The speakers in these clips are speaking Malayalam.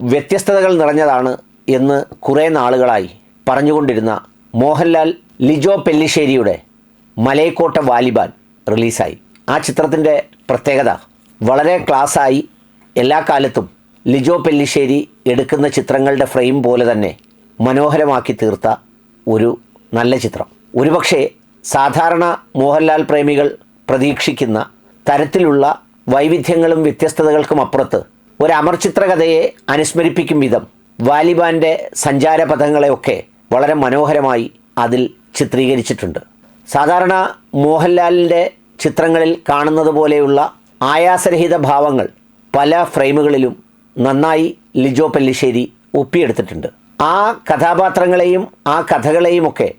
വ്യത്യസ്തതകൾ നിറഞ്ഞതാണ് എന്ന് കുറേ നാളുകളായി പറഞ്ഞുകൊണ്ടിരുന്ന മോഹൻലാൽ ലിജോ പെല്ലിശ്ശേരിയുടെ മലയക്കോട്ട വാലിബാൻ റിലീസായി. ആ ചിത്രത്തിന്റെ പ്രത്യേകത വളരെ ക്ലാസ്സായി എല്ലാ കാലത്തും ലിജോ പെല്ലിശ്ശേരി എടുക്കുന്ന ചിത്രങ്ങളുടെ ഫ്രെയിം പോലെ തന്നെ മനോഹരമാക്കി തീർത്ത ഒരു നല്ല ചിത്രം. ഒരുപക്ഷെ സാധാരണ മോഹൻലാൽ പ്രേമികൾ പ്രതീക്ഷിക്കുന്ന തരത്തിലുള്ള വൈവിധ്യങ്ങളും വ്യത്യസ്തതകൾക്കും അപ്പുറത്ത് ഒരു അമർചിത്ര കഥയെ അനുസ്മരിപ്പിക്കും വിധം വാലിബാന്റെ സഞ്ചാരപഥങ്ങളെയൊക്കെ വളരെ മനോഹരമായി അതിൽ ചിത്രീകരിച്ചിട്ടുണ്ട്. സാധാരണ മോഹൻലാലിന്റെ ചിത്രങ്ങളിൽ കാണുന്നത് പോലെയുള്ള ആയാസരഹിത ഭാവങ്ങൾ പല ഫ്രെയിമുകളിലും നന്നായി ലിജോ പെല്ലിശ്ശേരി ഒപ്പിയെടുത്തിട്ടുണ്ട്. ആ കഥാപാത്രങ്ങളെയും ആ കഥകളെയുമൊക്കെ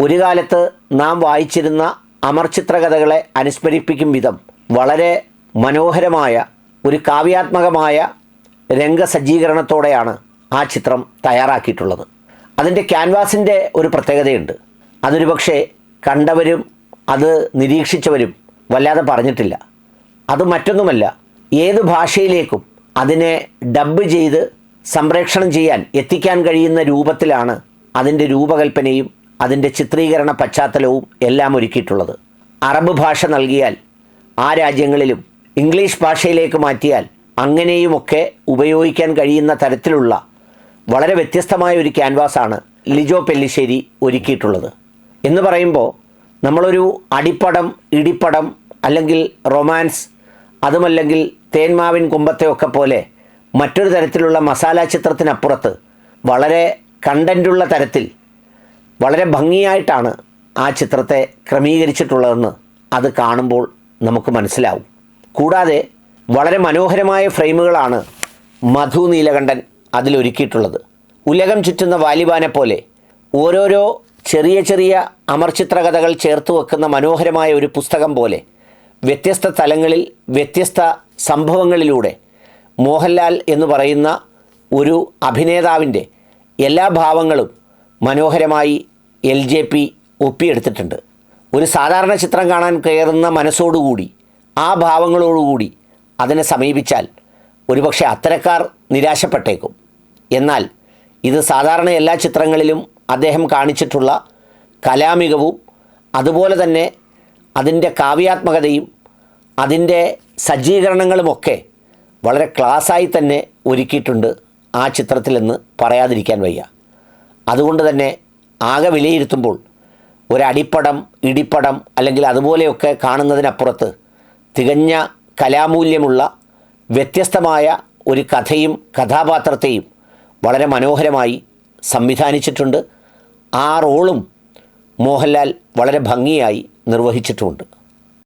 ഒരു കാലത്ത് നാം വായിച്ചിരുന്ന അമർചിത്ര കഥകളെ അനുസ്മരിപ്പിക്കും വിധം വളരെ മനോഹരമായ ഒരു കാവ്യാത്മകമായ രംഗസജ്ജീകരണത്തോടെയാണ് ആ ചിത്രം തയ്യാറാക്കിയിട്ടുള്ളത്. അതിന്റെ ക്യാൻവാസിന്റെ ഒരു പ്രത്യേകതയുണ്ട്. അതൊരു പക്ഷേ കണ്ടവരും അത് നിരീക്ഷിച്ചവരും വല്ലാതെ പറഞ്ഞിട്ടില്ല. അത് മറ്റൊന്നുമല്ല ഏത് ഭാഷയിലേക്കും അതിനെ ഡബ്ബ് ചെയ്ത് സംപ്രേക്ഷണം ചെയ്യാൻ എത്തിക്കാൻ കഴിയുന്ന രൂപത്തിലാണ് അതിന്റെ രൂപകൽപ്പനയും അതിന്റെ ചിത്രീകരണ പശ്ചാത്തലവും എല്ലാം ഒരുക്കിയിട്ടുള്ളത്. അറബ് ഭാഷ നൽകിയാൽ ആ രാജ്യങ്ങളിലും ഇംഗ്ലീഷ് ഭാഷയിലേക്ക് മാറ്റിയാൽ അങ്ങനെയുമൊക്കെ ഉപയോഗിക്കാൻ കഴിയുന്ന തരത്തിലുള്ള വളരെ വ്യത്യസ്തമായ ഒരു ക്യാൻവാസാണ് ലിജോ പെല്ലിശ്ശേരി ഒരുക്കിയിട്ടുള്ളത്. എന്ന് പറയുമ്പോൾ നമ്മളൊരു അടിപ്പടം ഇടിപ്പടം അല്ലെങ്കിൽ റൊമാൻസ് അതുമല്ലെങ്കിൽ തേന്മാവിൻ കുമ്പത്തെയൊക്കെ പോലെ മറ്റൊരു തരത്തിലുള്ള മസാല ചിത്രത്തിനപ്പുറത്ത് വളരെ കണ്ടന്റുള്ള തരത്തിൽ വളരെ ഭംഗിയായിട്ടാണ് ആ ചിത്രത്തെ ക്രമീകരിച്ചിട്ടുള്ളതെന്ന് അത് കാണുമ്പോൾ നമുക്ക് മനസ്സിലാവും. കൂടാതെ വളരെ മനോഹരമായ ഫ്രെയിമുകളാണ് മധു നീലകണ്ഠൻ അതിലൊരുക്കിയിട്ടുള്ളത്. ഉലകം ചുറ്റുന്ന വാലിബാനെ പോലെ ഓരോരോ ചെറിയ ചെറിയ അമർചിത്രകഥകൾ ചേർത്ത് വെക്കുന്ന മനോഹരമായ ഒരു പുസ്തകം പോലെ വ്യത്യസ്ത തലങ്ങളിൽ വ്യത്യസ്ത സംഭവങ്ങളിലൂടെ മോഹൻലാൽ എന്ന് പറയുന്ന ഒരു അഭിനേതാവിന്റെ എല്ലാ ഭാവങ്ങളും മനോഹരമായി എൽ ജെ പി ഒപ്പിയെടുത്തിട്ടുണ്ട്. ഒരു സാധാരണ ചിത്രം കാണാൻ കയറുന്ന മനസ്സോടുകൂടി ആ ഭാവങ്ങളോടുകൂടി അതിനെ സമീപിച്ചാൽ ഒരുപക്ഷെ അത്തരക്കാർ നിരാശപ്പെട്ടേക്കും. എന്നാൽ ഇത് സാധാരണ എല്ലാ ചിത്രങ്ങളിലും അദ്ദേഹം കാണിച്ചിട്ടുള്ള കലാമികവും അതുപോലെ തന്നെ അതിന്റെ കാവ്യാത്മകതയും അതിന്റെ സജ്ജീകരണങ്ങളുമൊക്കെ വളരെ ക്ലാസ്സായി തന്നെ ഒരുക്കിയിട്ടുണ്ട് ആ ചിത്രത്തിലെന്ന് പറയാതിരിക്കാൻ വയ്യ. അതുകൊണ്ട് തന്നെ ആകെ വിലയിരുത്തുമ്പോൾ ഒരടിപ്പടം ഇടിപ്പടം അല്ലെങ്കിൽ അതുപോലെയൊക്കെ കാണുന്നതിനപ്പുറത്ത് തികഞ്ഞ കലാമൂല്യമുള്ള വ്യത്യസ്തമായ ഒരു കഥയും കഥാപാത്രത്തെയും വളരെ മനോഹരമായി സംവിധാനിച്ചിട്ടുണ്ട്. ആ റോളും മോഹൻലാൽ വളരെ ഭംഗിയായി നിർവഹിച്ചിട്ടുമുണ്ട്